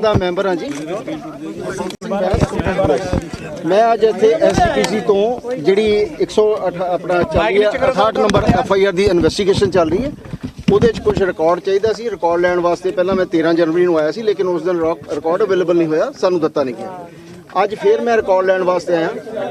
ਦਾ member ਹਾਂ ਜੀ। ਮੈਂ ਅੱਜ ਇੱਥੇ ਐਸਜੀਪੀਸੀ ਤੋਂ ਜਿਹੜੀ 108 ਆਪਣਾ ਚੱਲ ਰਹੀ ਹੈ 68 ਨੰਬਰ ਐਫ ਦੀ ਇਨਵੈਸਟੀਗੇਸ਼ਨ ਚੱਲ ਰਹੀ ਹੈ। ਉਹਦੇ 'ਚ ਕੁਝ ਰਿਕਾਰਡ ਚਾਹੀਦਾ ਸੀ। ਰਿਕਾਰਡ ਲੈਣ ਵਾਸਤੇ ਪਹਿਲਾਂ ਮੈਂ 13 ਜਨਵਰੀ ਨੂੰ ਆਇਆ ਸੀ, ਲੇਕਿਨ ਉਸ ਦਿਨ ਰਿਕਾਰਡ ਅਵੇਲੇਬਲ ਨਹੀਂ ਹੋਇਆ, ਸਾਨੂੰ ਦਿੱਤਾ ਨਹੀਂ ਗਿਆ। ਅੱਜ ਫੇਰ ਮੈਂ ਰਿਕਾਰਡ ਲੈਣ ਵਾਸਤੇ ਆਇਆ,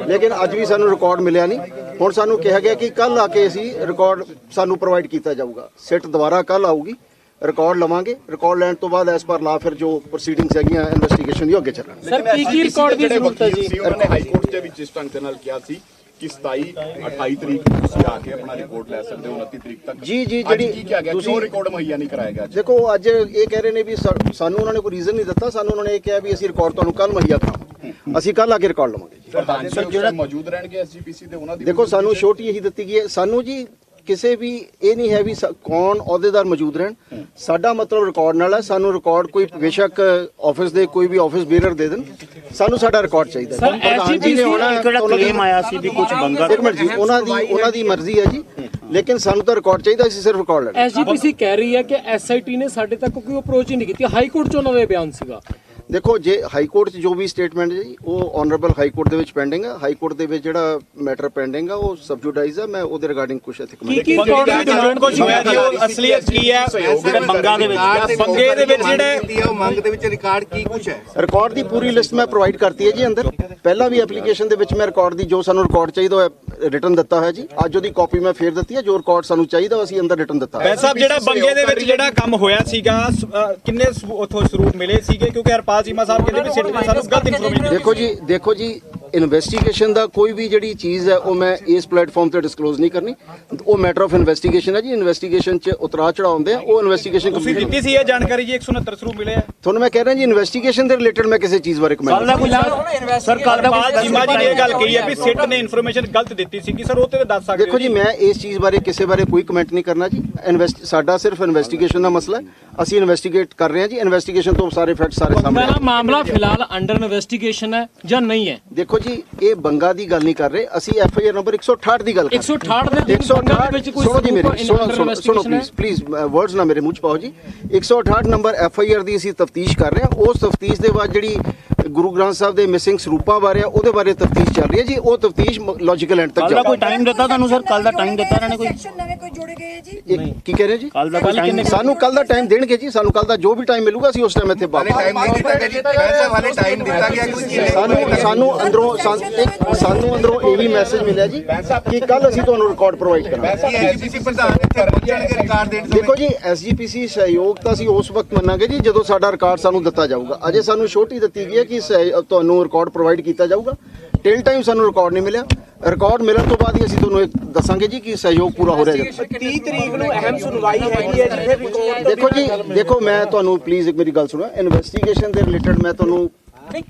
ਲੇਕਿਨ ਅੱਜ ਵੀ ਸਾਨੂੰ ਰਿਕਾਰਡ ਮਿਲਿਆ ਨਹੀਂ। ਹੁਣ ਸਾਨੂੰ ਕਿਹਾ ਗਿਆ ਕਿ ਕੱਲ ਆ ਕੇ ਅਸੀਂ ਰਿਕਾਰਡ ਸਾਨੂੰ ਪ੍ਰੋਵਾਈਡ ਕੀਤਾ ਜਾਊਗਾ। ਸਿੱਟ ਦੁਬਾਰਾ ਕੱਲ ਆਊਗੀ। ਰਿਕਾਰਡ ਲਵਾਂਗੇ। ਰਿਕਾਰਡ ਲੈਣ ਤੋਂ ਬਾਅਦ ਐਸ ਪਰ ਲਾ ਫਿਰ ਜੋ ਪ੍ਰੋਸੀਡਿੰਗਸ ਹੈਗੀਆਂ ਇਨਵੈਸਟੀਗੇਸ਼ਨ ਦੀ ਅੱਗੇ ਚੱਲਣਗੇ ਸਰ ਕੀ ਕੀ ਰਿਕਾਰਡ ਦੀ ਜ਼ਰੂਰਤ ਹੈ ਜੀ? ਉਹਨਾਂ ਨੇ ਹਾਈ ਕੋਰਟ 'ਚ ਵੀ ਜਿਸ ਢੰਗ ਦੇ ਨਾਲ ਕਿਹਾ ਸੀ ਕਿ 27 28 ਤਰੀਕ ਨੂੰ ਤੁਸੀਂ ਆ ਕੇ ਆਪਣਾ ਰਿਪੋਰਟ ਲੈ ਸਕਦੇ ਹੋ 29 ਤਰੀਕ ਤੱਕ। ਜੀ, ਜੀ, ਅੱਜ ਜਿਹੜੀ ਤੁਸੀਂ- ਰਿਕਾਰਡ ਮੁਹੱਈਆ ਨਹੀਂ ਕਰਾਇਆ ਗਿਆ ਦੇਖੋ ਅੱਜ ਇਹ ਕਹਿ ਰਹੇ ਨੇ ਵੀ ਸਾਨੂੰ ਉਹਨਾਂ ਨੇ ਕੋਈ ਰੀਜ਼ਨ ਨਹੀਂ ਦਿੱਤਾ ਸਾਨੂੰ ਉਹਨਾਂ ਨੇ ਇਹ ਕਿਹਾ ਵੀ ਅਸੀਂ ਰਿਕਾਰਡ ਤੁਹਾਨੂੰ ਕੱਲ ਮੁਹੱਈਆ ਕਰਾਂਗੇ ਅਸੀਂ ਕੱਲ ਆ ਕੇ ਰਿਕਾਰਡ ਲਵਾਂਗੇ। ਜੀ ਪ੍ਰਧਾਨ ਜੀ ਜਿਹੜਾ ਮੌਜੂਦ ਰਹਿਣਗੇ ਐਸਜੀਪੀਸੀ ਦੇ ਉਹਨਾਂ ਦੀ ਦੇਖੋ ਸਾਨੂੰ ਛੋਟੀ ਇਹੀ ਦਿੱਤੀ ਗਈ ਹੈ। ਸਾਨੂੰ ਜੀ ਕਿਸੇ ਵੀ ਇਹ ਨਹੀਂ ਹੈ ਵੀ ਸ- ਕੌਣ ਅਹੁਦੇਦਾਰ ਮੌਜੂਦ ਰਹਿਣ। ਸਾਡਾ ਮਤਲਬ ਰਿਕਾਰਡ ਨਾਲ ਹੈ ਸਾਨੂੰ ਰਿਕਾਰਡ ਕੋਈ ਬੇਸ਼ੱਕ ਆਫਿਸ ਦੇ ਕੋਈ ਵੀ ਆਫਿਸ ਬੀਅਰਰ ਦੇ ਦੇਣ। ਸਾਨੂੰ ਸਾਡਾ ਰਿਕਾਰਡ ਚਾਹੀਦਾ Sir, ਪ੍ਰਧਾਨ ਜੀ ਨੇ ਹੋਣਾ ਕਿਹੜਾ ਉਹਨਾਂ ਦੀ- claim ਆਇਆ ਸੀ ਵੀ ਕੁਝ ਬੰਗਾ ਇੱਕ ਮਿੰਟ ਜੀ ਉਹਨਾਂ ਦੀ ਉਹਨਾਂ ਦੀ ਮਰਜ਼ੀ ਹੈ ਜੀ। ਲੇਕਿਨ ਸਾਨੂੰ ਤਾਂ ਰਿਕਾਰਡ ਚਾਹੀਦਾ ਸੀ ਸਿਰਫ ਰਿਕਾਰਡ ਲੈਣਾ। ਐਸਜੀਪੀਸੀ ਕਹਿ ਰਹੀ ਹੈ ਕਿ ਐਸਆਈਟੀ ਨੇ ਸਾਡੇ ਤੱਕ ਕੋਈ ਅਪਰੋਚ ਹੀ ਨਹੀਂ ਕੀਤੀ। ਹਾਈ ਕੋਰਟ ਚ ਉਹਨਾਂ ਦਾ ਇਹ ਬਿਆਨ ਸੀਗਾ। ਦੇਖੋ ਜੇ ਹਾਈ ਕੋਰਟ 'ਚ ਜੋ ਵੀ ਸਟੇਟਮੈਂਟ ਹੈ ਜੀ ਉਹ ਆਨਰੇਬਲ ਹਾਈ ਕੋਰਟ ਦੇ ਵਿੱਚ ਪੈਂਡਿੰਗ ਹੈ ਹਾਈ ਕੋਰਟ ਦੇ ਵਿੱਚ ਜਿਹੜਾ ਮੈਟਰ ਪੈਂਡਿੰਗ ਹੈ ਉਹ ਸਬਜੂਡਾਈਜ਼ ਹੈ ਮੈਂ ਉਹਦੇ ਰਿਗਾਰਡਿੰਗ ਕੁਝ ਇੱਥੇ ਕਮੈਂਟ ਕੀ ਕੁਝ ਹੋਇਆ ਜੀ? ਉਹ ਅਸਲੀਅਤ ਕੀ ਹੈ? ਜਿਹੜੇ ਬੰਗਾ ਦੇ ਵਿੱਚ। ਬੰਗੇ ਦੇ ਵਿੱਚ ਜਿਹੜੇ ਉਹ ਮੰਗ ਦੇ ਵਿੱਚ ਰਿਕਾਰਡ ਕੀ ਕੁਝ ਹੈ? ਰਿਕਾਰਡ ਦੀ ਪੂਰੀ ਲਿਸਟ ਮੈਂ ਪ੍ਰੋਵਾਈਡ ਕਰਤੀ ਹੈ ਜੀ ਅੰਦਰ। ਪਹਿਲਾਂ ਵੀ ਐਪਲੀਕੇਸ਼ਨ ਦੇ ਵਿੱਚ ਮੈਂ ਰਿਕਾਰਡ ਦੀ ਜੋ ਸਾਨੂੰ ਰਿਕਾਰਡ ਚਾਹੀਦਾ ਹੋਇਆ ਰਿਟਰਨ ਦਿੱਤਾ ਹੋਇਆ ਜੀ। ਅੱਜ ਉਹਦੀ ਕਾਪੀ ਮੈਂ ਫੇਰ ਦਿੱਤੀ ਹੈ ਜੋ ਰਿਕਾਰਡ ਸਾਨੂੰ ਚਾਹੀਦਾ ਅਸੀਂ ਅੰਦਰ ਰਿਟਰਨ ਦਿੱਤਾ। ਵੈਸੇ ਸਾਹਿਬ ਜਿਹੜਾ ਬੰਗੇ ਦੇ ਵਿੱਚ ਜਿਹੜਾ ਕੰਮ ਹੋਇਆ ਸੀਗਾ ਕਿੰਨੇ ਉੱਥੋਂ ਸਰੂਪ ਮਿਲੇ ਸੀਗੇ? ਕਿਉਂਕਿ ਹਰਪਾਲ ਚੀਮਾ ਸਾਹਿਬ ਕਹਿੰਦੇ ਵੀ ਸਿੱਟ ਸਾਨੂੰ ਗਲਤ ਇਨਫੋਰਮੇਸ਼ਨ ਦੇਖੋ ਜੀ ਦੇਖੋ ਜੀ ਇਨਵੈਸਟੀਗੇਸ਼ਨ ਦਾ ਕੋਈ ਵੀ ਜਿਹੜੀ ਚੀਜ਼ ਹੈ ਉਹ ਮੈਂ ਇਸ ਪਲੇਟਫਾਰਮ ਤੇ ਡਿਸਕਲੋਜ਼ ਨਹੀਂ ਕਰਨੀ। ਉਹ ਮੈਟਰ ਆਫ ਇਨਵੈਸਟੀਗੇਸ਼ਨ ਹੈ ਜੀ। ਇਨਵੈਸਟੀਗੇਸ਼ਨ 'ਚ ਉਤਰਾ ਚੜਾ ਹੁੰਦੇ ਆ। ਉਹ ਇਨਵੈਸਟੀਗੇਸ਼ਨ ਤੁਸੀਂ ਕੰਪਲੀਟ ਦਿੱਤੀ ਸੀ ਇਹ ਜਾਣਕਾਰੀ ਜੀ 169 ਸਰੂਪ ਮਿਲੇ ਆ। ਤੁਹਾਨੂੰ ਮੈਂ ਕਹਿ ਰਿਹਾ ਜੀ ਇਨਵੈਸਟੀਗੇਸ਼ਨ ਦੇ ਰਿਲੇਟਡ ਮੈਂ ਕਿਸੇ ਚੀਜ਼ ਬਾਰੇ ਕਮੈਂਟ ਨਹੀਂ ਕੁਝ ਸਰ ਕੱਲ ਦਾ ਹਰਪਾਲ ਚੀਮਾ ਜੀ ਨੇ ਇਹ ਗੱਲ ਕਹੀ ਹੈ ਵੀ ਸਿੱਟ ਨੇ ਇਨਫੋਰਮੇਸ਼ਨ ਗਲਤ ਦਿੱਤੀ ਸੀ ਕਿ ਸਰ ਉਹ ਤੇ ਦੱਸ ਸਕਦੇ ਦੇਖੋ ਜੀ ਮੈਂ ਇਸ ਚੀਜ਼ ਬਾਰੇ ਕਿਸੇ ਬਾਰੇ ਕੋਈ ਕਮੈਂਟ ਨਹੀਂ ਕਰਨਾ ਜੀ। ਇਨਵੈਸਟ ਸਾਡਾ ਸਿਰਫ ਇਨਵੈਸਟੀਗੇਸ਼ਨ ਦਾ ਮਸਲਾ ਹੈ। ਅਸੀਂ ਇਨਵੈਸਟੀਗੇਟ ਕਰ ਰਹੇ ਹਾਂ ਜੀ। ਇਨਵੈਸਟੀਗੇਸ਼ਨ ਤੋਂ ਸਾਰੇ ਫੈਕਟ ਸਾਰੇ ਸਾਹਮਣੇ। ਮਾਮਲਾ ਫਿਲਹਾਲ ਅੰਡਰ ਇਨਵੈਸਟੀਗੇਸ਼ਨ ਹੈ ਜਾਂ ਨਹੀਂ ਹੈ? ਦੇਖੋ ਜੀ ਇਹ ਬੰਗਾ ਦੀ ਗੱਲ ਨਹੀਂ ਕਰ ਰਹੇ। ਅਸੀਂ ਐਫ ਆਈ ਆਰ ਨੰਬਰ 168 ਦੀ ਗੱਲ ਕਰ ਰਹੇ 168 ਦੇ ਵਿੱਚ ਕੋਈ ਸੁਣੋ ਜੀ ਮੇਰੀ ਸੁਣੋ? ਪਲੀਜ਼ ਪਲੀਜ਼ ਵਰਡਸ ਨਾ ਮੇਰੇ ਮੂੰਹ ਚ ਪਾਓ ਜੀ। 168 ਨੰਬਰ ਐਫ ਆਈ ਆਰ ਦੀ ਅਸੀਂ ਤਫਤੀਸ਼ ਕਰ ਰਹੇ ਹਾਂ। ਉਸ ਤਫਤੀਸ਼ ਦੇ ਬਾਅਦ ਜਿਹੜੀ ਗੁਰੂ ਗ੍ਰੰਥ ਸਾਹਿਬ ਦੇ ਮਿਸਿੰਗ ਸਰੂਪਾਂ ਬਾਰੇ ਆ, ਉਹਦੇ ਬਾਰੇ ਤਫਤੀਸ਼ ਚੱਲ ਰਹੀ ਹੈ ਜੀ। ਉਹ ਤਫਤੀਸ਼ ਲੌਜੀਕਲ ਐਂਡ ਤੱਕ ਦਾ ਕੋਈ ਟਾਈਮ ਦਿੱਤਾ ਤੁਹਾਨੂੰ ਸਰ ਕੱਲ ਦਾ ਟਾਈਮ ਦਿੱਤਾ ਇਹਨਾਂ ਨੇ ਕੋਈ? ਜੋੜੇ ਗਏ ਜੀ? ਇਹ ਕੀ ਕਹਿ ਰਹੇ ਜੀ? ਕੱਲ ਦਾ ਕੋਈ ਟਾਈਮ ਸਾਨੂੰ ਕੱਲ ਦਾ ਟਾਈਮ ਦੇਣਗੇ ਜੀ ਸਾਨੂੰ ਕੱਲ ਦਾ ਜੋ ਵੀ ਟਾਈਮ ਮਿਲੂਗਾ ਅਸੀਂ ਉਸ ਟਾਈਮ ਇੱਥੇ ਵਾਪਸ ਟਾਈਮ ਨਹੀਂ ਦਿੱਤਾ ਗਿਆ ਜੀ ਵੈਸੇ ਵਾਲੇ ਟਾਈਮ ਦਿੱਤਾ ਗਿਆ ਕੁਝ ਸਾਨੂੰ ਸਾਨੂੰ ਅੰਦਰੋਂ ਸਾਨੂੰ ਇੱਕ ਸਾਨੂੰ ਅੰਦਰੋਂ ਇਹ ਵੀ ਮੈਸੇਜ ਮਿਲਿਆ ਜੀ ਕਿ ਕੱਲ ਅਸੀਂ ਤੁਹਾਨੂੰ ਰਿਕਾਰਡ ਪ੍ਰੋਵਾਈਡ ਕਰਾਂਗੇ। ਐਸਜੀਪੀਸੀ ਪ੍ਰਧਾਨ ਇੱਥੇ ਪਹੁੰਚਣਗੇ ਰਿਕਾਰਡ ਦੇਣ ਦੇਖੋ ਜੀ ਐਸਜੀਪੀਸੀ ਸਹਿਯੋਗ ਤਾਂ ਅਸੀਂ ਉਸ ਵਕਤ ਮੰਨਾਂਗੇ ਜੀ ਜਦੋਂ ਸਾਡਾ ਰਿਕਾਰਡ ਸਾਨੂੰ ਦਿੱਤਾ ਜਾਊਗਾ। ਅਜੇ ਸਾਨੂੰ ਛੋਟੀ ਦਿੱਤੀ ਗਈ ਹੈ ਕਿ ਤੁਹਾਨੂੰ ਰਿਕਾਰਡ ਪ੍ਰੋਵਾਈਡ ਕੀਤਾ ਜਾਊਗਾ। ਟਿਲ ਟਾਈਮ ਸਾਨੂੰ ਰਿਕਾਰਡ ਨਹੀਂ ਮਿਲਿਆ। ਰਿਕਾਰਡ ਮਿਲਣ ਤੋਂ ਬਾਅਦ ਹੀ ਅਸੀਂ ਤੁਹਾਨੂੰ ਇਹ ਦੱਸਾਂਗੇ ਜੀ ਕਿ ਸਹਿਯੋਗ ਪੂਰਾ ਹੋ ਰਿਹਾ ਹੈ। 30 ਤਰੀਕ ਨੂੰ ਅਹਿਮ ਸੁਣਵਾਈ ਹੈਗੀ ਹੈ ਜਿੱਥੇ ਰਿਕਾਰਡ ਦੇਖੋ ਜੀ ਦੇਖੋ ਮੈਂ ਤੁਹਾਨੂੰ ਪਲੀਜ਼ ਇੱਕ ਮੇਰੀ ਗੱਲ ਸੁਣੋ। ਇਨਵੈਸਟੀਗੇਸ਼ਨ ਦੇ ਰਿਲੇਟਡ ਮੈਂ ਤੁਹਾਨੂੰ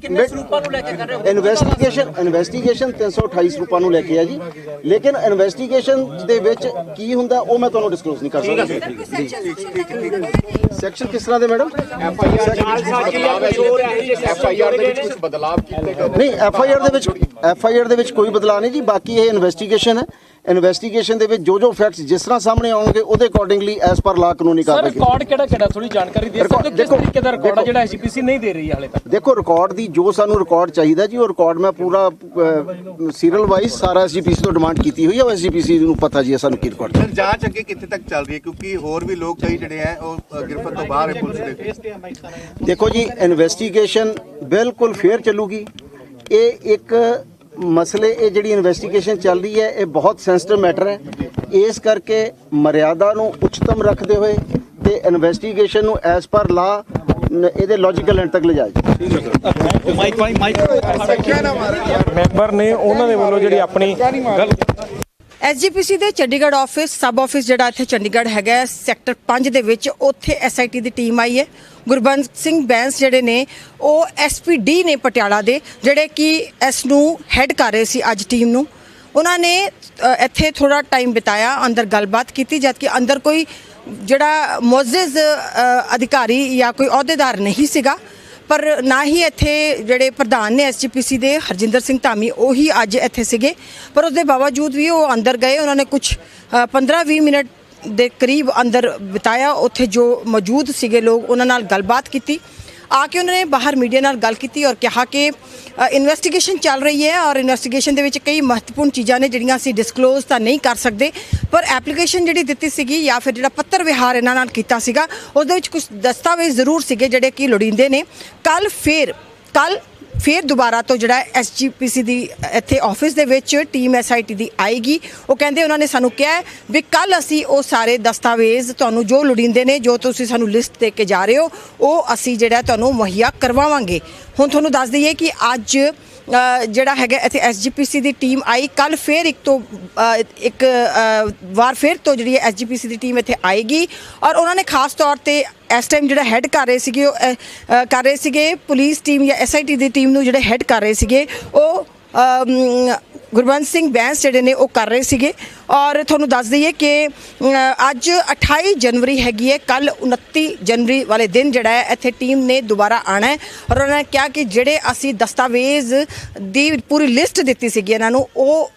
ਕਿੰਨੇ ਸਰੂਪਾਂ ਨੂੰ ਲੈ ਕੇ ਕਰ ਰਹੇ ਹੋ? ਇਨਵੈਸਟੀਗੇਸ਼ਨ ਇਨਵੈਸਟੀਗੇਸ਼ਨ 328 ਸਰੂਪਾਂ ਨੂੰ ਲੈ ਕੇ ਆ ਜੀ। ਲੇਕਿਨ ਇਨਵੈਸਟੀਗੇਸ਼ਨ ਦੇ ਵਿੱਚ ਕੀ ਹੁੰਦਾ ਉਹ ਮੈਂ ਤੁਹਾਨੂੰ ਡਿਸਕਲੋਜ਼ ਨਹੀਂ ਕਰ ਸਕਦਾ। ਸੈਕਸ਼ਨ ਕਿਸ ਤਰ੍ਹਾਂ ਦੇ madam F I R F I R ਦੇ? ਵਿੱਚ ਕੁਝ ਬਦਲਾਅ ਕੀਤੇ ਗਏ ਨਹੀਂ ਐਫ ਆਈ ਆਰ ਦੇ ਵਿੱਚ ਐਫ ਆਈ ਆਰ ਦੇ ਵਿੱਚ ਕੋਈ ਬਦਲਾਅ ਨਹੀਂ ਜੀ ਬਾਕੀ ਇਹ ਇਨਵੈਸਟੀਗੇਸ਼ਨ ਹੈ। ਇਨਵੈਸਟੀਗੇਸ਼ਨ ਦੇ ਵਿੱਚ ਜੋ ਜੋ ਫੈਕਟਸ ਜਿਸ ਤਰ੍ਹਾਂ ਸਾਹਮਣੇ ਆਉਣਗੇ ਉਹਦੇ ਅਕੋਰਡਿੰਗਲੀ ਐਸ ਪਰ ਲਾ ਕਾਨੂੰਨੀ ਸਰ ਕਾਰਵਾਈ ਕੀਤੀ ਰਿਕਾਰਡ ਕਿਹੜਾ ਕਿਹੜਾ? ਥੋੜੀ ਜਾਣਕਾਰੀ ਦੇ ਸਕਦੇ ਹੋ ਕਿਸ ਤਰੀਕੇ ਦਾ ਰਿਕਾਰਡ ਹੈ ਜਿਹੜਾ ਐਸਜੀਪੀਸੀ ਨਹੀਂ ਦੇ ਰਹੀ ਹਾਲੇ ਤੱਕ? ਦੇਖੋ ਰਿਕਾਰਡ ਦੀ ਜੋ ਸਾਨੂੰ ਰਿਕਾਰਡ ਚਾਹੀਦਾ ਜੀ ਉਹ ਰਿਕਾਰਡ ਮੈਂ ਪੂਰਾ ਸੀਰੀਅਲ ਵਾਈਜ਼ ਸਾਰਾ ਐਸਜੀਪੀਸੀ ਤੋਂ ਡਿਮਾਂਡ ਕੀਤੀ ਹੋਈ ਹੈ ਉਹ ਐਸਜੀਪੀਸੀ ਨੂੰ ਪਤਾ ਜੀ ਸਾਨੂੰ ਕੀ ਰਿਕਾਰਡ ਸਰ ਜਾਂਚ ਅੱਗੇ ਕਿੱਥੇ ਤੱਕ ਚੱਲ ਰਹੀ ਹੈ? ਕਿਉਂਕਿ ਹੋਰ ਵੀ ਲੋਕ ਕਈ ਜਿਹੜੇ ਹੈ ਉਹ ਗ੍ਰਿਫਤ ਤੋਂ ਬਾਹਰ ਹੈ ਪੁਲਿਸ ਦੇ ਦੇਖੋ ਜੀ ਇਨਵੈਸਟੀਗੇਸ਼ਨ ਬਿਲਕੁਲ ਫੇਅਰ ਚੱਲੂਗੀ। ਇਹ ਇੱਕ ਮਸਲੇ ਇਹ ਜਿਹੜੀ ਇਨਵੈਸਟੀਗੇਸ਼ਨ ਚੱਲ ਰਹੀ ਹੈ ਇਹ ਬਹੁਤ ਸੈਂਸਿਟਿਵ ਮੈਟਰ ਹੈ। ਇਸ ਕਰਕੇ ਮਰਿਆਦਾ ਨੂੰ ਉੱਚਤਮ ਰੱਖਦੇ ਹੋਏ ਤੇ ਇਨਵੈਸਟੀਗੇਸ਼ਨ ਨੂੰ ਐਸ ਪਰ ਲਾ ਇਹਦੇ ਲੌਜੀਕਲ ਐਂਡ ਤੱਕ ਲਿਜਾਇਆ ਜੀ ਮਾਈਕ ਮਾਈਕ ਮੈਂਬਰ ਨੇ ਉਹਨਾਂ ਦੇ ਵੱਲੋਂ ਜਿਹੜੀ ਆਪਣੀ ਗੱਲ ਐਸਜੀਪੀਸੀ ਦੇ ਚੰਡੀਗੜ੍ਹ ਆਫਿਸ ਸਬ ਆਫਿਸ ਜਿਹੜਾ ਇੱਥੇ ਚੰਡੀਗੜ੍ਹ ਹੈਗਾ ਸੈਕਟਰ 5 ਦੇ ਵਿੱਚ ਉੱਥੇ ਐਸਆਈਟੀ ਦੀ ਟੀਮ ਆਈ ਹੈ। ਗੁਰਬੰਦ ਸਿੰਘ ਬੈਂਸ ਜਿਹੜੇ ਨੇ, ਉਹ ਐਸਪੀਡੀ ਨੇ ਪਟਿਆਲਾ ਦੇ, ਜਿਹੜੇ ਕਿ ਇਸ ਨੂੰ ਹੈੱਡ ਕਰ ਰਹੇ ਸੀ ਅੱਜ ਟੀਮ ਨੂੰ। ਉਹਨਾਂ ਨੇ ਇੱਥੇ ਥੋੜਾ ਟਾਈਮ ਬਿਤਾਇਆ, ਅੰਦਰ ਗੱਲਬਾਤ ਕੀਤੀ ਜਦ ਕਿ ਅੰਦਰ ਕੋਈ ਜਿਹੜਾ ਮੁਅੱਜ਼ਜ਼ ਅਧਿਕਾਰੀ ਜਾਂ ਕੋਈ ਅਹੁਦੇਦਾਰ ਨਹੀਂ ਸੀਗਾ। ਪਰ ਨਾ ਹੀ ਇੱਥੇ ਜਿਹੜੇ ਪ੍ਰਧਾਨ ਨੇ ਐਸਜੀਪੀਸੀ ਦੇ, ਹਰਜਿੰਦਰ ਸਿੰਘ ਧਾਮੀ, ਉਹੀ ਅੱਜ ਇੱਥੇ ਸੀਗੇ। ਪਰ ਉਸ ਦੇ ਬਾਵਜੂਦ ਵੀ ਉਹ ਅੰਦਰ ਗਏ, ਉਹਨਾਂ ਨੇ ਕੁਝ 15-20 ਮਿੰਟ ਦੇ ਕਰੀਬ ਅੰਦਰ ਬਿਤਾਇਆ, ਉੱਥੇ ਜੋ ਮੌਜੂਦ ਸੀਗੇ ਲੋਕ, ਉਹਨਾਂ ਨਾਲ ਗੱਲਬਾਤ ਕੀਤੀ। ਆ ਕੇ ਉਹਨਾਂ ਨੇ ਬਾਹਰ ਮੀਡੀਆ ਨਾਲ ਗੱਲ ਕੀਤੀ ਔਰ ਕਿਹਾ ਕਿ ਇਨਵੈਸਟੀਗੇਸ਼ਨ ਚੱਲ ਰਹੀ ਹੈ ਔਰ ਇਨਵੈਸਟੀਗੇਸ਼ਨ ਦੇ ਵਿੱਚ ਕਈ ਮਹੱਤਵਪੂਰਨ ਚੀਜ਼ਾਂ ਨੇ ਜਿਹੜੀਆਂ ਅਸੀਂ ਡਿਸਕਲੋਜ਼ ਤਾਂ ਨਹੀਂ ਕਰ ਸਕਦੇ, ਪਰ ਐਪਲੀਕੇਸ਼ਨ ਜਿਹੜੀ ਦਿੱਤੀ ਸੀਗੀ ਜਾਂ ਫਿਰ ਜਿਹੜਾ ਪੱਤਰ ਵਿਹਾਰ ਇਹਨਾਂ ਨਾਲ ਕੀਤਾ ਸੀਗਾ, ਉਹਦੇ ਵਿੱਚ ਕੁਝ ਦਸਤਾਵੇਜ਼ ਜ਼ਰੂਰ ਸੀਗੇ ਜਿਹੜੇ ਕਿ ਲੋੜੀਂਦੇ ਨੇ। ਕੱਲ ਫੇਰ ਕੱਲ ਫਿਰ ਦੁਬਾਰਾ ਤੋਂ ਜਿਹੜਾ ਐਸਜੀਪੀਸੀ ਦੀ ਇੱਥੇ ਆਫਿਸ ਦੇ ਵਿੱਚ ਟੀਮ ਐਸਆਈਟੀ ਦੀ ਆਏਗੀ। ਉਹ ਕਹਿੰਦੇ ਉਹਨਾਂ ਨੇ ਸਾਨੂੰ ਕਿਹਾ ਵੀ ਕੱਲ ਅਸੀਂ ਉਹ ਸਾਰੇ ਦਸਤਾਵੇਜ਼ ਤੁਹਾਨੂੰ ਜੋ ਲੋੜੀਂਦੇ ਨੇ, ਜੋ ਤੁਸੀਂ ਸਾਨੂੰ ਲਿਸਟ ਦੇ ਕੇ ਜਾ ਰਹੇ ਹੋ, ਉਹ ਅਸੀਂ ਜਿਹੜਾ ਤੁਹਾਨੂੰ ਮੁਹੱਈਆ ਕਰਵਾਵਾਂਗੇ। ਹੁਣ ਤੁਹਾਨੂੰ ਦੱਸ ਦਈਏ ਕਿ ਅੱਜ ਜਿਹੜਾ ਹੈਗਾ ਇੱਥੇ ਐਸਜੀਪੀਸੀ ਦੀ ਟੀਮ ਆਈ। ਕੱਲ ਫੇਰ ਇੱਕ ਤੋਂ ਇੱਕ ਵਾਰ ਫੇਰ ਤੋਂ ਜਿਹੜੀ ਐਸਜੀਪੀਸੀ ਦੀ ਟੀਮ ਇੱਥੇ ਆਏਗੀ। ਔਰ ਉਹਨਾਂ ਨੇ ਖਾਸ ਤੌਰ ਤੇ ਇਸ ਟਾਈਮ ਜਿਹੜਾ ਹੈੱਡ ਕਰ ਰਹੇ ਸੀਗੇ ਉਹ ਅ, ਅ, ਕਰ ਰਹੇ ਸੀਗੇ ਪੁਲਿਸ ਟੀਮ ਜਾਂ ਐਸਆਈਟੀ ਦੀ ਟੀਮ ਨੂੰ ਜਿਹੜੇ ਹੈੱਡ ਕਰ ਰਹੇ ਸੀਗੇ ਉਹ ਅਮ, ਗੁਰਬੰਸ ਸਿੰਘ ਬੈਂਸ ਜਿਹੜੇ ਨੇ ਉਹ ਕਰ ਰਹੇ ਸੀਗੇ। ਔਰ ਤੁਹਾਨੂੰ ਦੱਸ ਦਈਏ ਕਿ ਅਮ, ਅੱਜ 28 ਜਨਵਰੀ ਹੈਗੀ ਹੈ ਕੱਲ 29 ਜਨਵਰੀ ਵਾਲੇ ਦਿਨ ਜਿਹੜਾ ਹੈ ਇੱਥੇ ਟੀਮ ਨੇ ਦੁਬਾਰਾ ਆਣਾ ਹੈ। ਔਰ ਉਹਨਾਂ ਨੇ ਕਿਹਾ ਕਿ ਜਿਹੜੇ ਅਸੀਂ ਦਸਤਾਵੇਜ਼ ਦੀ ਪੂਰੀ ਲਿਸਟ ਦਿੱਤੀ ਸੀਗੀ ਇਹਨਾਂ ਨੂੰ ਉਹ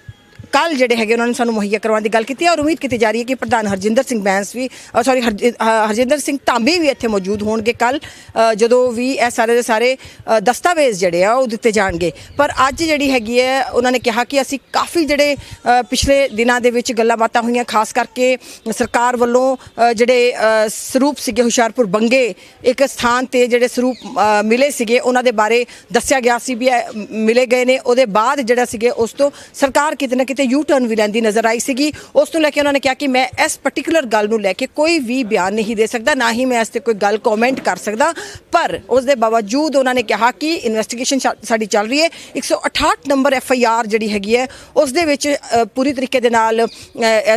ਕੱਲ ਜਿਹੜੇ ਹੈਗੇ, ਉਹਨਾਂ ਨੇ ਸਾਨੂੰ ਮੁਹੱਈਆ ਕਰਵਾਉਣ ਦੀ ਗੱਲ ਕੀਤੀ ਹੈ ਔਰ ਉਮੀਦ ਕੀਤੀ ਜਾ ਰਹੀ ਹੈ ਕਿ ਪ੍ਰਧਾਨ ਹਰਜਿੰਦਰ ਸਿੰਘ ਬੈਂਸ ਵੀ ਸੌਰੀ ਹਰਜਿੰਦਰ ਸਿੰਘ ਧਾਂਬੀ ਵੀ ਇੱਥੇ ਮੌਜੂਦ ਹੋਣਗੇ ਕੱਲ ਜਦੋਂ ਵੀ ਇਹ ਸਾਰੇ ਦੇ ਸਾਰੇ ਦਸਤਾਵੇਜ਼ ਜਿਹੜੇ ਆ ਉਹ ਦਿੱਤੇ ਜਾਣਗੇ। ਪਰ ਅੱਜ ਜਿਹੜੀ ਹੈਗੀ ਹੈ, ਉਹਨਾਂ ਨੇ ਕਿਹਾ ਕਿ ਅਸੀਂ ਕਾਫੀ ਜਿਹੜੇ ਪਿਛਲੇ ਦਿਨਾਂ ਦੇ ਵਿੱਚ ਗੱਲਾਂ ਬਾਤਾਂ ਹੋਈਆਂ, ਖਾਸ ਕਰਕੇ ਸਰਕਾਰ ਵੱਲੋਂ ਜਿਹੜੇ ਸਰੂਪ ਸੀਗੇ ਹੁਸ਼ਿਆਰਪੁਰ ਬੰਗੇ, ਇੱਕ ਸਥਾਨ ਤੇ ਜਿਹੜੇ ਸਰੂਪ ਮਿਲੇ ਸੀਗੇ, ਉਹਨਾਂ ਦੇ ਬਾਰੇ ਦੱਸਿਆ ਗਿਆ ਸੀ ਵੀ ਮਿਲੇ ਗਏ ਨੇ। ਉਹਦੇ ਬਾਅਦ ਜਿਹੜਾ ਸੀਗੇ, ਉਸ ਤੋਂ ਸਰਕਾਰ ਕਿਤੇ ਨਾ ਕਿਤੇ ਯੂ ਟਰਨ ਵੀ ਲੈਂਦੀ ਨਜ਼ਰ ਆਈ ਸੀਗੀ। ਉਸ ਤੋਂ ਲੈ ਕੇ ਉਹਨਾਂ ਨੇ ਕਿਹਾ ਕਿ ਮੈਂ ਇਸ ਪਾਰਟਿਕੂਲਰ ਗੱਲ ਨੂੰ ਲੈ ਕੇ ਕੋਈ ਵੀ ਬਿਆਨ ਨਹੀਂ ਦੇ ਸਕਦਾ, ਨਾ ਹੀ ਮੈਂ ਇਸ ਤੇ ਕੋਈ ਗੱਲ ਕਮੈਂਟ ਕਰ ਸਕਦਾ। ਪਰ ਉਸ ਦੇ ਬਾਵਜੂਦ ਉਹਨਾਂ ਨੇ ਕਿਹਾ ਕਿ ਇਨਵੈਸਟੀਗੇਸ਼ਨ ਸਾਡੀ ਚੱਲ ਰਹੀ ਹੈ। 168 ਨੰਬਰ ਐਫ ਆਈ ਆਰ ਜਿਹੜੀ ਹੈਗੀ ਹੈ, ਉਸ ਦੇ ਵਿੱਚ ਪੂਰੀ ਤਰੀਕੇ ਦੇ ਨਾਲ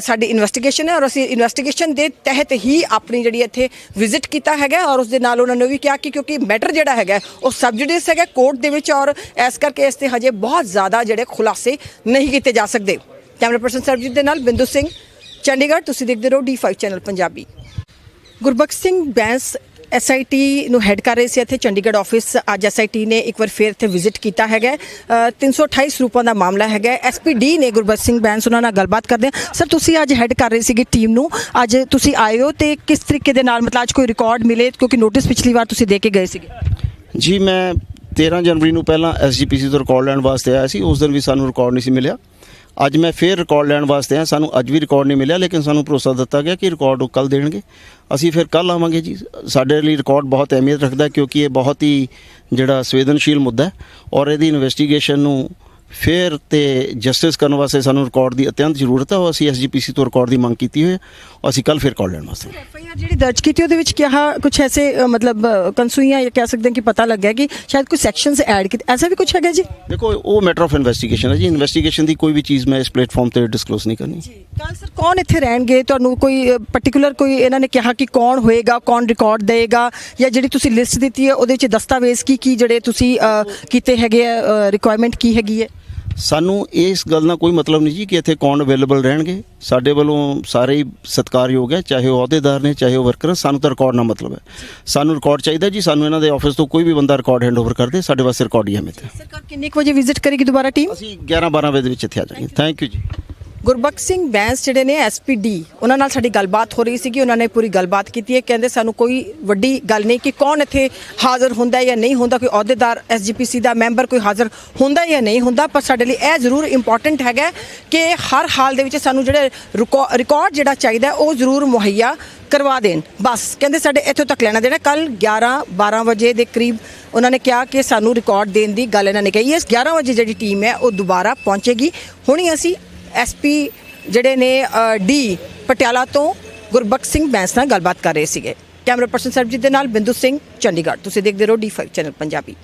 ਸਾਡੀ ਇਨਵੈਸਟੀਗੇਸ਼ਨ ਹੈ ਔਰ ਅਸੀਂ ਇਨਵੈਸਟੀਗੇਸ਼ਨ ਦੇ ਤਹਿਤ ਹੀ ਆਪਣੀ ਜਿਹੜੀ ਇੱਥੇ ਵਿਜ਼ਿਟ ਕੀਤਾ ਹੈਗਾ ਔਰ ਉਸ ਦੇ ਨਾਲ ਉਹਨਾਂ ਨੇ ਵੀ ਕਿਹਾ ਕਿ ਕਿਉਂਕਿ ਮੈਟਰ ਜਿਹੜਾ ਹੈਗਾ, ਉਹ ਸਬਜੂਡਿਸ ਹੈਗਾ ਕੋਰਟ ਦੇ ਵਿੱਚ ਔਰ ਇਸ ਕਰਕੇ ਇਸ ਤੇ ਹਜੇ ਬਹੁਤ ਜ਼ਿਆਦਾ ਜਿਹੜੇ ਖੁਲਾਸੇ ਨਹੀਂ ਕੀਤੇ ਜਾ ਸਕਦੇ। ਕੈਮਰਾ ਪਰਸਨ ਸਰਬਜੀਤ ਦੇ ਨਾਲ ਬਿੰਦੂ ਸਿੰਘ ਚੰਡੀਗੜ੍ਹ ਤੁਸੀਂ ਦੇਖਦੇ ਰਹੋ D5 channel Punjabi. Gurbaksh Singh Bains SIT ਨੂੰ ਹੈੱਡ ਕਰ ਰਹੇ ਸੀ ਇੱਥੇ ਚੰਡੀਗੜ੍ਹ ਆਫਿਸ ਅੱਜ ਐਸਆਈਟੀ ਨੇ ਇੱਕ ਵਾਰ ਫੇਰ ਇੱਥੇ ਵਿਜ਼ਿਟ ਕੀਤਾ ਹੈਗਾ ਹੈ। ਅ, 328 ਸਰੂਪਾਂ ਦਾ ਮਾਮਲਾ ਹੈਗਾ ਐਸਪੀਡੀ ਨੇ ਗੁਰਬਖਸ਼ ਸਿੰਘ ਬੈਂਸ ਉਹਨਾਂ ਨਾਲ ਗੱਲਬਾਤ ਕਰਦੇ ਹਾਂ। ਸਰ ਤੁਸੀਂ ਅੱਜ ਹੈੱਡ ਕਰ ਰਹੇ ਸੀਗੇ ਟੀਮ ਨੂੰ। ਅੱਜ ਤੁਸੀਂ ਆਏ ਹੋ ਤੇ ਕਿਸ ਤਰੀਕੇ ਦੇ ਨਾਲ ਮਤਲਬ ਅੱਜ ਕੋਈ ਰਿਕਾਰਡ ਮਿਲੇ? ਕਿਉਂਕਿ ਨੋਟਿਸ ਪਿਛਲੀ ਵਾਰ ਤੁਸੀਂ ਦੇ ਕੇ ਗਏ ਸੀਗੇ। ਜੀ ਮੈਂ 13 ਜਨਵਰੀ ਨੂੰ ਪਹਿਲਾਂ ਐਸਜੀਪੀਸੀ ਤੋਂ ਰਿਕਾਰਡ ਲੈਣ ਵਾਸਤੇ ਆਇਆ ਸੀ। ਉਸ ਦਿਨ ਵੀ ਸਾਨੂੰ ਰਿਕਾਰਡ ਨਹੀਂ ਸੀ ਮਿਲਿਆ। ਅੱਜ ਮੈਂ ਫੇਰ ਰਿਕਾਰਡ ਲੈਣ ਵਾਸਤੇ ਆਇਆ। ਸਾਨੂੰ ਅੱਜ ਵੀ ਰਿਕਾਰਡ ਨਹੀਂ ਮਿਲਿਆ, ਲੇਕਿਨ ਸਾਨੂੰ ਭਰੋਸਾ ਦਿੱਤਾ ਗਿਆ ਕਿ ਰਿਕਾਰਡ ਉਹ ਕੱਲ ਦੇਣਗੇ। ਅਸੀਂ ਫਿਰ ਕੱਲ ਆਵਾਂਗੇ ਜੀ। ਸਾਡੇ ਲਈ ਰਿਕਾਰਡ ਬਹੁਤ ਅਹਿਮੀਅਤ ਰੱਖਦਾ ਕਿਉਂਕਿ ਇਹ ਬਹੁਤ ਹੀ ਜਿਹੜਾ ਸੰਵੇਦਨਸ਼ੀਲ ਮੁੱਦਾ ਹੈ ਔਰ ਇਹਦੀ ਇਨਵੈਸਟੀਗੇਸ਼ਨ ਨੂੰ ਫੇਰ ਤੇ ਜਸਟਿਸ ਕਰਨ ਵਾਸਤੇ ਸਾਨੂੰ ਰਿਕਾਰਡ ਦੀ ਅਤਿਅੰਤ ਜ਼ਰੂਰਤ ਹੈ ਉਹ ਅਸੀਂ ਐਸਜੀਪੀਸੀ ਤੋਂ ਰਿਕਾਰਡ ਦੀ ਮੰਗ ਕੀਤੀ ਹੋਈ ਹੈ ਅਸੀਂ ਕੱਲ ਫਿਰ ਰਿਕਾਰਡ ਲੈਣ ਵਾਸਤੇ। ਐਫਆਈਆਰ ਜਿਹੜੀ ਦਰਜ ਕੀਤੀ ਉਹਦੇ ਵਿੱਚ ਕਿਹਾ ਕੁਝ ਐਸੇ ਮਤਲਬ ਕਨਸੂਈਆਂ ਜਾਂ ਕਹਿ ਸਕਦੇ ਹਾਂ ਕਿ ਪਤਾ ਲੱਗਿਆ ਕਿ ਸ਼ਾਇਦ ਕੁਝ ਸੈਕਸ਼ਨਸ ਐਡ ਕੀਤੇ। ਐਸਾ ਵੀ ਕੁਝ ਹੈਗਾ ਜੀ? ਦੇਖੋ ਉਹ ਮੈਟਰ ਆਫ ਇਨਵੈਸਟੀਗੇਸ਼ਨ ਹੈ ਜੀ। ਇਨਵੈਸਟੀਗੇਸ਼ਨ ਦੀ ਕੋਈ ਵੀ ਚੀਜ਼ ਮੈਂ ਇਸ ਪਲੇਟਫਾਰਮ ਤੇ ਡਿਸਕਲੋਜ਼ ਨਹੀਂ ਕਰਨੀ। ਕੱਲ ਸਰ ਕੌਣ ਇੱਥੇ ਰਹਿਣਗੇ? ਤੁਹਾਨੂੰ ਕੋਈ ਪਾਰਟਿਕੂਲਰ ਕੋਈ ਇਹਨਾਂ ਨੇ ਕਿਹਾ ਕਿ ਕੌਣ ਹੋਏਗਾ ਕੌਣ ਰਿਕਾਰਡ ਦੇਗਾ ਜਾਂ ਜਿਹੜੀ ਤੁਸੀਂ ਲਿਸਟ ਦਿੱਤੀ ਹੈ ਉਹਦੇ ਵਿੱਚ ਦਸਤਾਵੇਜ਼ ਕੀ ਕੀ ਜਿਹੜੇ ਤੁਸੀਂ ਕੀਤੇ ਹੈਗੇ ਆ ਰਿਕੁਆਇਰਮੈਂਟ ਕੀ ਹੈਗੀ ਹੈ? ਸਾਨੂੰ ਇਸ ਗੱਲ ਨਾਲ ਕੋਈ ਮਤਲਬ ਨਹੀਂ ਜੀ ਕਿ ਇੱਥੇ ਕੌਣ ਅਵੇਲੇਬਲ ਰਹਿਣਗੇ। ਸਾਡੇ ਵੱਲੋਂ ਸਾਰੇ ਹੀ ਸਤਿਕਾਰਯੋਗ ਹੈ ਚਾਹੇ ਉਹ ਅਹੁਦੇਦਾਰ ਨੇ ਚਾਹੇ ਉਹ ਵਰਕਰ ਸਾਨੂੰ ਤਾਂ ਰਿਕਾਰਡ ਨਾਲ ਮਤਲਬ ਹੈ। ਸਾਨੂੰ ਰਿਕਾਰਡ ਚਾਹੀਦਾ ਜੀ ਸਾਨੂੰ ਇਹਨਾਂ ਦੇ ਆਫਿਸ ਤੋਂ ਕੋਈ ਵੀ ਬੰਦਾ ਰਿਕਾਰਡ ਹੈਂਡਓਵਰ ਕਰ ਦੇ ਸਾਡੇ ਵਾਸਤੇ ਰਿਕਾਰਡ ਹੀ ਹੈ ਸਰਕਾਰ ਕਿੰਨੇ ਕੁ ਵਜੇ ਵਿਜ਼ਿਟ ਕਰੇਗੀ ਦੁਬਾਰਾ ਟੀਮ ਅਸੀਂ 11 12 ਵਜੇ ਦੇ ਵਿੱਚ ਇੱਥੇ ਆ ਜਾਵਾਂਗੇ। ਥੈਂਕ ਯੂ ਜੀ। ਗੁਰਬਖਸ਼ ਸਿੰਘ ਬੈਂਸ ਜਿਹੜੇ ਨੇ ਐਸਪੀਡੀ ਉਹਨਾਂ ਨਾਲ ਸਾਡੀ ਗੱਲਬਾਤ ਹੋ ਰਹੀ ਸੀਗੀ, ਉਹਨਾਂ ਨੇ ਪੂਰੀ ਗੱਲਬਾਤ ਕੀਤੀ ਹੈ। ਕਹਿੰਦੇ ਸਾਨੂੰ ਕੋਈ ਵੱਡੀ ਗੱਲ ਨਹੀਂ ਕਿ ਕੌਣ ਇੱਥੇ ਹਾਜ਼ਰ ਹੁੰਦਾ ਜਾਂ ਨਹੀਂ ਹੁੰਦਾ, ਕੋਈ ਅਹੁਦੇਦਾਰ ਐਸਜੀਪੀਸੀ ਦਾ ਮੈਂਬਰ ਕੋਈ ਹਾਜ਼ਰ ਹੁੰਦਾ ਜਾਂ ਨਹੀਂ ਹੁੰਦਾ, ਪਰ ਸਾਡੇ ਲਈ ਇਹ ਜ਼ਰੂਰ ਇੰਪੋਰਟੈਂਟ ਹੈਗਾ ਕਿ ਹਰ ਹਾਲ ਦੇ ਵਿੱਚ ਸਾਨੂੰ ਜਿਹੜੇ ਰਿਕਾਰਡ ਜਿਹੜਾ ਚਾਹੀਦਾ ਉਹ ਜ਼ਰੂਰ ਮੁਹੱਈਆ ਕਰਵਾ ਦੇਣ। ਬਸ, ਕਹਿੰਦੇ ਸਾਡੇ ਇੱਥੋਂ ਤੱਕ ਲੈਣਾ ਦੇਣਾ। ਕੱਲ 11 12 ਵਜੇ ਦੇ ਕਰੀਬ ਉਹਨਾਂ ਨੇ ਕਿਹਾ ਕਿ ਸਾਨੂੰ ਰਿਕਾਰਡ ਦੇਣ ਦੀ ਗੱਲ ਇਹਨਾਂ ਨੇ ਕਹੀ ਹੈ। 11 ਵਜੇ ਜਿਹੜੀ ਟੀਮ ਹੈ, ਉਹ ਦੁਬਾਰਾ ਪਹੁੰਚੇਗੀ। ਹੁਣੀ ਅਸੀਂ ਐਸਪੀ ਜਿਹੜੇ ਨੇ ਡੀ ਪਟਿਆਲਾ ਤੋਂ ਗੁਰਬਖਸ਼ ਸਿੰਘ ਬੈਂਸ ਨਾਲ ਗੱਲਬਾਤ ਕਰ ਰਹੇ ਸੀਗੇ। ਕੈਮਰਾ ਪਰਸਨ ਸਰਬਜੀਤ ਦੇ ਨਾਲ ਬਿੰਦੂ ਸਿੰਘ ਚੰਡੀਗੜ੍ਹ। ਤੁਸੀਂ ਦੇਖਦੇ ਰਹੋ ਡੀ5 ਚੈਨਲ ਪੰਜਾਬੀ।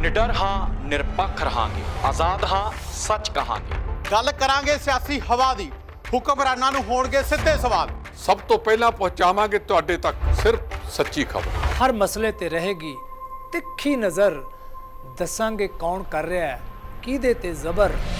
ਨਿਡਰ ਹਾਂ ਨਿਰਪੱਖ ਰਹਾਂਗੇ। ਆਜ਼ਾਦ ਹਾਂ ਸੱਚ ਕਹਾਂਗੇ। ਗੱਲ ਕਰਾਂਗੇ ਸਿਆਸੀ ਹਵਾ ਦੀ। ਹੁਕਮਰਾਨਾਂ ਨੂੰ ਹੋਣਗੇ ਸਿੱਧੇ ਸਵਾਲ। ਸਭ ਤੋਂ ਪਹਿਲਾਂ ਪਹੁੰਚਾਵਾਂਗੇ ਤੁਹਾਡੇ ਤੱਕ ਸਿਰਫ ਸੱਚੀ ਖਬਰ। ਹਰ ਮਸਲੇ ਤੇ ਰਹੇਗੀ ਤਿੱਖੀ ਨਜ਼ਰ। ਦੱਸਾਂਗੇ ਕੌਣ ਕਰ ਰਿਹਾ ਹੈ ਕਿਹਦੇ ਤੇ ਜ਼ਬਰ।